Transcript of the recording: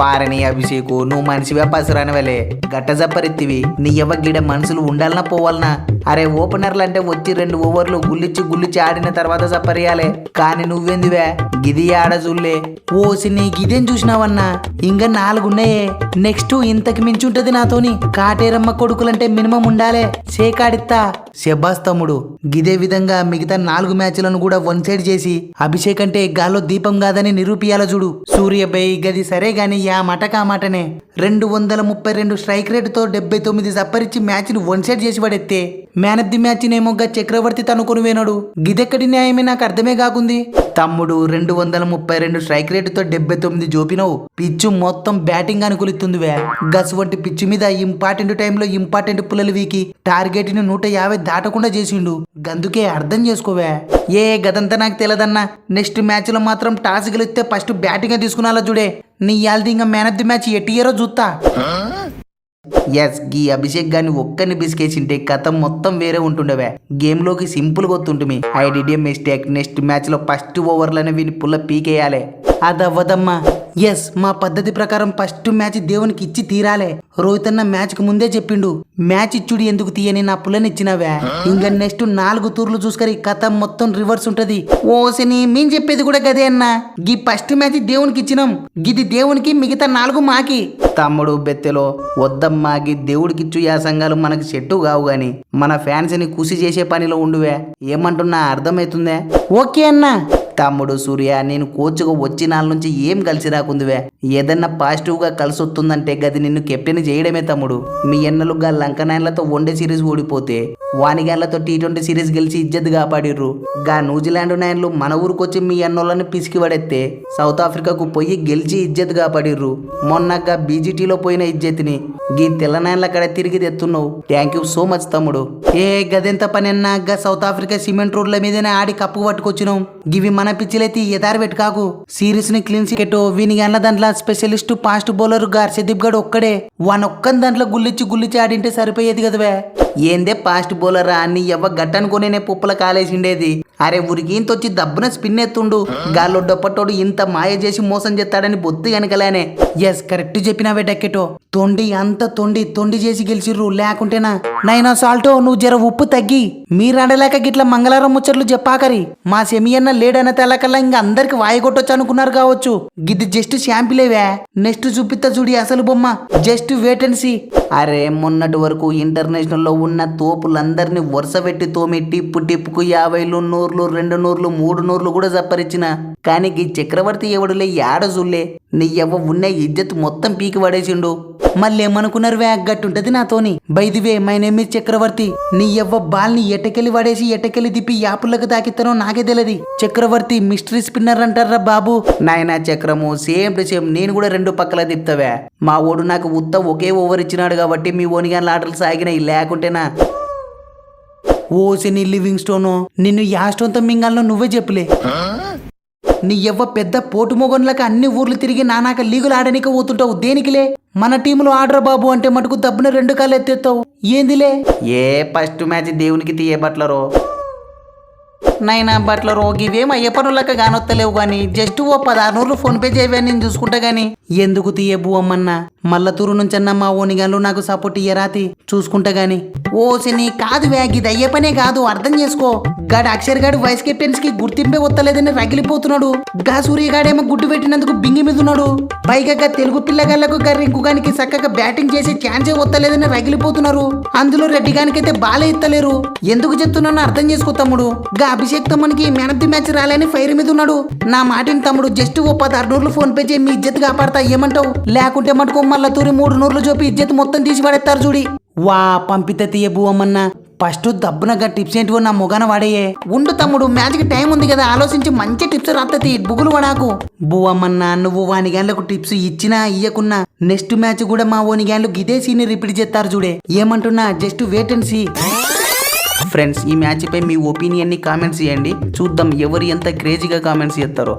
వారని అభిషేకు నువ్వు మనిషివే పసురానివలే. గట్ట జప్పరెత్తివి నీ ఎవ్వ గిడ మనుషులు ఉండాలనా పోవాలనా అరే ఓపెనర్లు అంటే వచ్చి రెండు ఓవర్లు గుల్లిచ్చి గుల్లిచ్చి ఆడిన తర్వాత జప్పరియాలే కానీ నువ్వెందువే? గిది ఆడ చూడలే ఓసి నీ గిదేం చూసినావన్నా? ఇంకా నాలుగున్నాయే. నెక్స్ట్ ఇంతకు మించి ఉంటది నాతోని. కాటేరమ్మ కొడుకులంటే మినిమం ఉండాలే. సేకాడిత్తా. శబాస్ తమ్ముడు గిదే విధంగా మిగతా నాలుగు మ్యాచ్లను కూడా వన్ సైడ్ చేసి అభిషేక్ అంటే గాల్లో దీపం కాదని నిరూపియాల చూడు. సూర్యబై గది సరే గాని యా మటకా మాటనే. రెండు వందల ముప్పై రెండు స్ట్రైక్ రేటుతో డెబ్బై తొమ్మిది సప్పరిచ్చి మ్యాచ్ను వన్ సైడ్ చేసి పడెత్తే. మ్యాన్ ఆఫ్ ది మ్యాచ్ నేమోగా చక్రవర్తి తనుకుని వేనాడు గిదెక్కడి న్యాయమే నాకు అర్థమే కాకుంది. తమ్ముడు రెండు వందల ముప్పై రెండు స్ట్రైక్ రేటుతో డెబ్బై తొమ్మిది జోపినవు. పిచ్చు మొత్తం బ్యాటింగ్ అనుకూలిస్తుంది వే గస్ వంటి పిచ్చు మీద ఇంపార్టెంట్ టైంలో ఇంపార్టెంట్ పుల్లలు వీకి టార్గెట్ని నూట యాభై దాటకుండా చేసిండు. గందుకే అర్థం చేసుకోవే. ఏ గదంతా నాకు తెలదన్నా. నెక్స్ట్ మ్యాచ్లో మాత్రం టాస్ గెలిస్తే ఫస్ట్ బ్యాటింగ్ తీసుకున్నాలా చూడే. నీ యాల్ది ఇంకా మ్యాన్ ఆఫ్ ది మ్యాచ్ ఎట్టియరో చూస్తా ఎస్ గీ అభిషేక్ గాని ఒక్కని బిస్కేసింటే కథ మొత్తం వేరే ఉంటుండవే. గేమ్లోకి సింపుల్గా ఐ డిడ్ మిస్టేక్ నెక్స్ట్ మ్యాచ్లో ఫస్ట్ ఓవర్లోనే వీని పుల్ల పీకేయాలి. అదవ్వదమ్మా. ఎస్ మా పద్ధతి ప్రకారం ఫస్ట్ మ్యాచ్ దేవునికి ఇచ్చి తీరాలే. రోహిత్ అన్న మ్యాచ్కు ముందే చెప్పిండు మ్యాచ్ ఇచ్చుడు ఎందుకు తీయని నా పుల్లనిచ్చినవే. ఇంకా నెక్స్ట్ నాలుగు తూర్లు చూసుకరి కథ మొత్తం రివర్స్ ఉంటది. ఓసిని మేం చెప్పేది కూడా గదే అన్నా. గీ ఫస్ట్ మ్యాచ్ దేవునికి ఇచ్చినాం. గిది దేవునికి మిగతా నాలుగు మాకి. తమ్ముడు బెత్తెలో వద్దమ్మా గీ దేవుడికిచ్చు యాసంగాలు మనకు సెట్టు కావు గాని. మన ఫ్యాన్స్ని కృషి చేసే పనిలో ఉండువే. ఏమంటున్నా అర్థమవుతుందే ఓకే అన్నా. తమ్ముడు సూర్య నేను కోచ్గా వచ్చిన నుంచి ఏం కలిసి రాకుందివే? ఏదన్నా పాజిటివ్గా కలిసి వస్తుందంటే గది నిన్ను కెప్టెన్ చేయడమే తమ్ముడు. మీ ఎన్నలు గా లంకనాయన్లతో వన్డే సిరీస్ ఓడిపోతే వానిగాన్లతో టీ ట్వంటీ సిరీస్ గెలిచి ఇజ్జత్ కాపాడిర్రు. గా న్యూజిలాండ్ నాయన్లు మన ఊరికొచ్చి మీ ఎన్నోళ్ళని పిసికి పడేస్తే సౌత్ ఆఫ్రికాకు పోయి గెలిచి ఇజ్జత్ కాపాడిర్రు. మొన్నగా బీజీటీలో పోయిన ఇజ్జత్ని గీ తెల్లనాయన్ల కడ తిరిగి తెత్తున్నావు. థ్యాంక్ యూ సో మచ్ తమ్ముడు. ఏ గదెంత పని అన్నాక సౌత్ ఆఫ్రికా సిమెంట్ రోడ్ల మీదనే ఆడి కప్పు పట్టుకొచ్చినాం. గివి మన పిచ్చిలైతే ఎదారు పెట్టుకాకు సిరీస్ని క్లీన్ సికెట్ వీని గండ్ల దాంట్లో స్పెషలిస్ట్ ఫాస్ట్ బౌలర్ గార్షదీప్ గడ్ ఒక్కడే. వాన్ ఒక్కని దాంట్లో గుల్లిచ్చి గుల్లిచ్చి ఆడింటే సరిపోయేది కదవే. ఏందే ఫాస్ట్ బౌలర్? అని ఎవ్వ గట్టనుకోనే పుప్పల కాలేసిండేది. అరే ఉరికింతొచ్చి దబ్బున స్పిన్ ఎత్తుండు. గాల్లో డొప్పటోడు ఇంత మాయ చేసి మోసం చేస్తాడని బొత్తు వెనకలానే ఎస్ కరెక్ట్ చెప్పినావే డెక్కెటో తొండి అంత తొండి తొండి చేసి గెలిచిర్రు. లేకుంటేనా? నైనా సాల్టో నువ్వు జర ఉప్పు తగ్గి. మీరడలేక గిట్ల మంగళవారం ముచ్చట్లు చెప్పాకరి. మా సెమియన్న లేడన్న తెల్లకల్లా ఇంక అందరికి వాయగొట్టొచ్చు అనుకున్నారు కావచ్చు. గిది జస్ట్ శాంపిలేవే. నెక్స్ట్ చూపిస్తా చూడి అసలు బొమ్మ. జస్ట్ వేటెన్సీ. అరే మొన్నటి వరకు ఇంటర్నేషనల్లో ఉన్న తోపులందరినీ వరుస పెట్టి తోమి టిప్పు టిప్పుకు యాభైలు నూర్లు రెండు నూర్లు మూడు నూర్లు కూడా జప్పరిచిన కానీ గీ చక్రవర్తి ఎవడులే యాడ జుల్లే నీ ఎవ్వ ఉన్న ఇజ్జత్ మొత్తం పీకి పడేసిండు. మళ్ళీ ఏమనుకున్నారు నాతోని. By the way my name is Chakravarthy. నీయవ్వ బాల్ని ఎటకెళ్ళి పడేసి ఎటకెళ్ళి తిప్పి యాపులకు తాకిస్తానో నాకే తెలియదు చక్రవర్తి మిస్టరీ స్పిన్నర్ అంటారా బాబు. నాయనా చక్రము సేమ్ టు సేమ్ నేను కూడా రెండు పక్కల తిప్పుతావే మా ఓడు నాకు ఉత్త ఒకే ఓవర్ ఇచ్చినాడు కాబట్టి మీ ఓనిగా ఆటలు సాగినాయి లేకుంటేనా? ఓసి నీ లివింగ్ స్టోను. నిన్ను యా స్టోన్తో మింగాలను నువ్వే చెప్పులే. నీ ఎవ్వ పెద్ద పోటు మొగన్లకు అన్ని ఊర్లు తిరిగి నానాక లీగులు ఆడనికి పోతుంటావు దేనికిలే? మన టీంలో ఆడరా బాబు అంటే మటుకు దబ్బున రెండు కాళ్ళు ఎత్తేస్తావు ఏందిలే? ఏ ఫస్ట్ మ్యాచ్ దేవునికి తీయబట్లరో నైనా బట్ల రోగి ఇవేం అయ్య పనులకు కానొత్తలేవు గాని. జస్ట్ ఓ పదహారు నూరులు ఫోన్ పే చేయవని నేను చూసుకుంటా గాని. ఎందుకు తీయబు అమ్మన్నా? మల్లతూరు నుంచన్న మా ఓనిగాన్లు నాకు సపోర్ట్ ఇయ్యరాతి చూసుకుంటా గాని. ఓ సిని కాదు వ్యాగ్ ఇది అయ్యే పనే కాదు. అర్థం చేసుకో. గాడు అక్షర్ గాడు వైస్ కెప్టెన్స్కి గుర్తింపే వత్తలేదని రగిలిపోతున్నాడు. గా సూర్యగాడేమో గుడ్డు పెట్టినందుకు బింగి మీద ఉన్నాడు పైగా తెలుగు పిల్లగాళ్ళకు గర్రింకుగానికి చక్కగా బ్యాటింగ్ చేసి ఛాన్సే వత్తలేదని రగిలిపోతున్నారు. అందులో రెడ్డి గానికైతే బాలే ఇత్తలేరు. ఎందుకు చెప్తున్నానో అర్థం చేసుకో తమ్ముడు. గా అభిషేక్ తమ్మునికి మ్యాన్ ఆఫ్ ది మ్యాచ్ రాలేని ఫైర్ మీద ఉన్నాడు. నా మాటిని తమ్ముడు జస్ట్ ఓ పదహారు నూర్లు ఫోన్ పే చేయి మీ ఇజ్జత్ కాపాడతా ఏమంటావు? లేకుంటే మటుకు మళ్ళా తూరి మూడు నూర్లు చూపి ఇజ్జత్ మొత్తం తీసి పడేస్తారు చూడి. వా పంపితే తీయబు బువమ్మన్నా ఫస్ట్ దబ్బునగా టిప్స్ ఏంటివో నా మొగాన వాడేయే. ఉండు తమ్ముడు మ్యాచ్కి టైం ఉంది కదా ఆలోచించి మంచి టిప్స్ రాత్తతి బుగులు వడాకు బువమ్మన్నా నువ్వు వాని గ్యాన్లకు టిప్స్ ఇచ్చినా ఇయ్యకున్నా నెక్స్ట్ మ్యాచ్ కూడా మా ఓని గ్యాన్లు గిదే సీని రిపీట్ చేస్తారు చూడే. ఏమంటున్నా just wait and see friends ఈ మ్యాచ్ పై మీ ఒపీనియన్ని కామెంట్స్ చేయండి. చూద్దాం ఎవరు ఎంత క్రేజీగా కామెంట్స్ చేస్తారో.